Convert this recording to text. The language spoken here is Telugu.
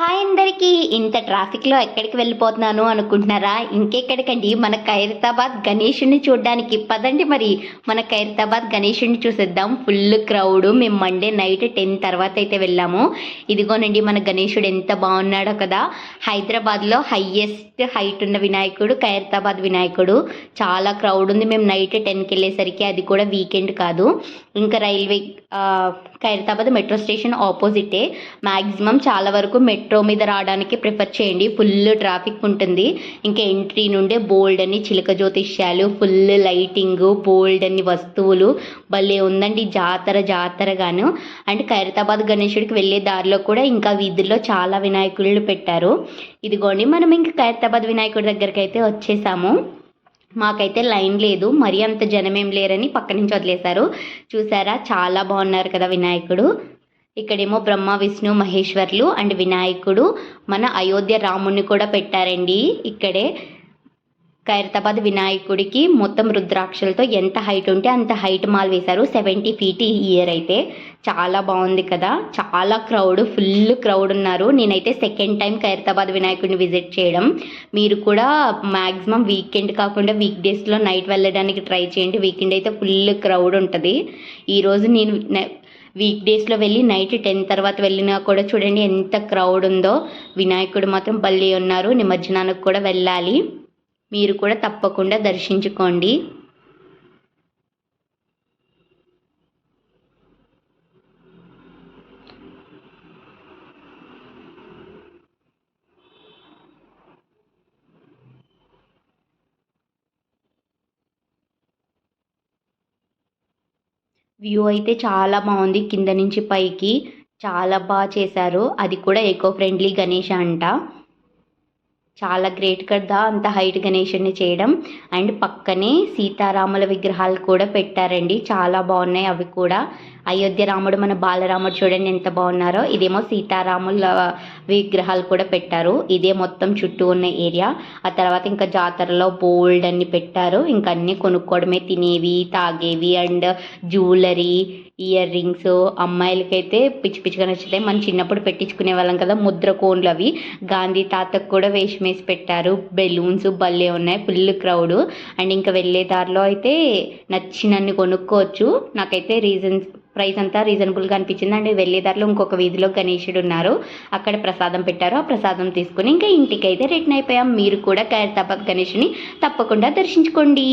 హాయ్ అందరికీ ఇంత ట్రాఫిక్లో ఎక్కడికి వెళ్ళిపోతున్నాను అనుకుంటున్నారా? ఇంకెక్కడికండి? మన ఖైరతాబాద్ గణేషుని చూడడానికి. పదండి మరి. మన ఖైరతాబాద్ గణేషుని చూసేద్దాం. Full crowd. మేము మండే నైట్ టెన్ తర్వాత అయితే వెళ్ళాము. ఇదిగోనండి మన గణేషుడు ఎంత బాగున్నాడో కదా. హైదరాబాద్లో హైయెస్ట్ హైట్ ఉన్న వినాయకుడు ఖైరతాబాద్ వినాయకుడు. చాలా క్రౌడ్ ఉంది. మేము నైట్ టెన్కి వెళ్ళేసరికి అది కూడా వీకెండ్ కాదు. ఇంకా రైల్వే ఖైరతాబాద్ మెట్రో స్టేషన్ ఆపోజిటే. మ్యాక్సిమం చాలా వరకు మెట్రో మీద రావడానికి ప్రిఫర్ చేయండి. ఫుల్ ట్రాఫిక్ ఉంటుంది. ఇంకా ఎంట్రీ నుండే బోల్డ్ అని చిలక జ్యోతిష్యాలు ఫుల్ లైటింగ్ బోల్డ్ అని వస్తువులు. భలే ఉందండి. జాతర జాతరగాను. అండ్ ఖైరతాబాద్ గణేశుడికి వెళ్ళే దారిలో కూడా ఇంకా వీధుల్లో చాలా వినాయకుళ్ళు పెట్టారు. ఇదిగోండి మనం ఇంకా ఖైరతాబాద్ వినాయకుడి దగ్గరికి అయితే వచ్చేసాము. మాకైతే లైన్ లేదు. మరీ అంత జనం ఏం లేరని పక్క నుంచి వదిలేశారు. చూసారా? చాలా బాగున్నారు కదా వినాయకుడు. ఇక్కడేమో బ్రహ్మ విష్ణు మహేశ్వర్లు అండ్ వినాయకుడు మన అయోధ్య రాముని కూడా పెట్టారండి. ఇక్కడే ఖైరతాబాద్ వినాయకుడికి మొత్తం రుద్రాక్షలతో ఎంత హైట్ ఉంటే అంత హైట్ మాల్ వేశారు. సెవెంటీ ఫీట్ ఈ ఇయర్ అయితే. చాలా బాగుంది కదా. చాలా క్రౌడ్ ఫుల్ క్రౌడ్ ఉన్నారు. నేనైతే సెకండ్ టైం ఖైరతాబాద్ వినాయకుడిని విజిట్ చేయడం. మీరు కూడా మ్యాక్సిమం వీకెండ్ కాకుండా వీక్ డేస్లో నైట్ వెళ్ళడానికి ట్రై చేయండి. వీకెండ్ అయితే ఫుల్ క్రౌడ్ ఉంటుంది. ఈరోజు నేను వీక్ డేస్లో వెళ్ళి నైట్ టెన్ తర్వాత వెళ్ళినా కూడా చూడండి ఎంత క్రౌడ్ ఉందో. వినాయకుడు మాత్రం బల్లి ఉన్నారు. నిమజ్జనానికి కూడా వెళ్ళాలి. మీరు కూడా తప్పకుండా దర్శించుకోండి. వ్యూ అయితే చాలా బాగుంది. కింద నుంచి పైకి చాలా బాగా చేశారు. అది కూడా ఎకో ఫ్రెండ్లీ గణేష అంట. చాలా గ్రేట్ కదా అంత హైట్ గణేషుని చేయడం. అండ్ పక్కనే సీతారాముల విగ్రహాలు కూడా పెట్టారండి. చాలా బాగున్నాయి అవి కూడా. అయోధ్య రాముడు మన బాలరాముడు చూడండి ఎంత బాగున్నారో. ఇదేమో సీతారాముల విగ్రహాలు కూడా పెట్టారు. ఇదే మొత్తం చుట్టూ ఉన్న ఏరియా. ఆ తర్వాత ఇంకా జాతరలో బోల్డ్ అన్ని పెట్టారు. ఇంకా అన్ని కొనుక్కోవడమే తినేవి తాగేవి అండ్ జ్యువెలరీ ఇయర్ రింగ్స్ అమ్మాయిలకైతే పిచ్చి పిచ్చిగా నచ్చుతాయి. మనం చిన్నప్పుడు పెట్టించుకునే వాళ్ళం కదా ముద్ర కోన్లు అవి. గాంధీ తాతకు కూడా వేషమే వేసి పెట్టారు. బెలూన్స్ భలే ఉన్నాయి. Full crowd. అండ్ ఇంకా వెళ్ళే దారిలో అయితే నచ్చినన్ని కొనుక్కోవచ్చు. నాకైతే రీజన్స్ ప్రైస్ అంతా రీజనబుల్గా అనిపించింది. అండ్ వెళ్ళే దారిలో ఇంకొక వీధిలో గణేషుడు ఉన్నారు. అక్కడ ప్రసాదం పెట్టారు. ఆ ప్రసాదం తీసుకుని ఇంకా ఇంటికి అయితే రిటర్న్ అయిపోయాం. మీరు కూడా ఖైరతాబాద్ గణేషుని తప్పకుండా దర్శించుకోండి.